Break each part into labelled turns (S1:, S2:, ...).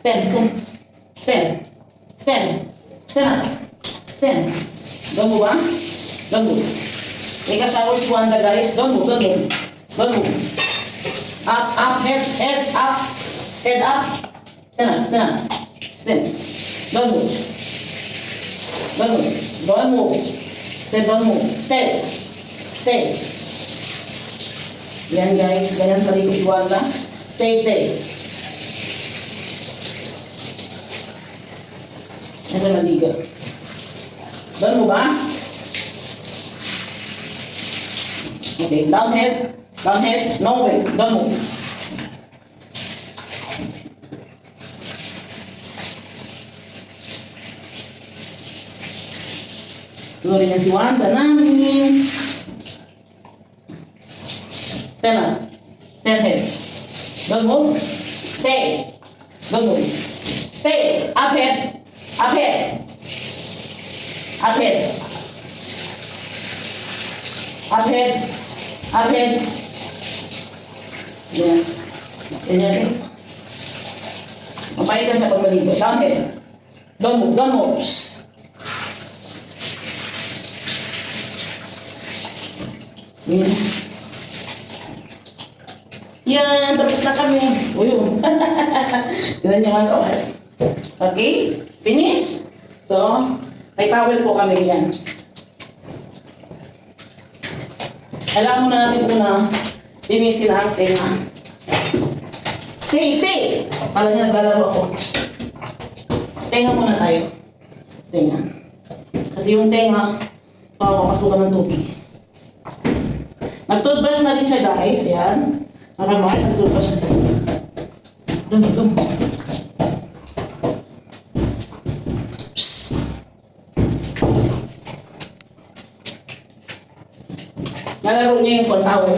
S1: Stand. Stand. Stand. Stand up. Stand. Don't move, ah. Don't move. Take a shower, Wanda, guys. Don't move, don't move. Don't move. Up, up, head, head, up. Head up. Stand up, stand up. Stand. Don't move. Don't move. Don't move. Stay, don't move. Stay. Stay. Yan guys, ganyan palikot si Wanda. Stay, stay. Yan sa maliga. Don't move, ah. Okay, down head. Down head. No way. Don't move. Sorry na si Wanda namin. Stand up. Stand head. Don't move. Stay. Don't move. Stay. Up head. Akhir. Akhir. Akhir. Akhir. Ya. Ini. rin. Mapahit ka sa pagbaligo. Don't move. Don't move. Kami. Uy. Ganyan yung. Okay? Finish? So, may towel po kami yan. Alam mo na natin ito na linisin ang tenga. Stay, stay! Pala niya naglalaro ako. Tenga muna tayo. Tenga. Kasi yung tenga, papapasukan ng tubig. Nag-toothbrush na rin siya guys, yan. Nakamahal, nag-toothbrush na rin. Dun, dun. Nalaro niya yung pantawal.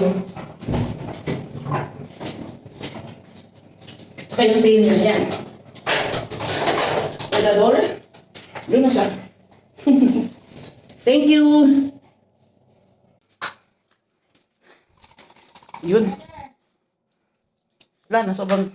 S1: Kaya yung pain niya, yan. Pedador, doon na siya. Thank you! Yun. Wala na, sobrang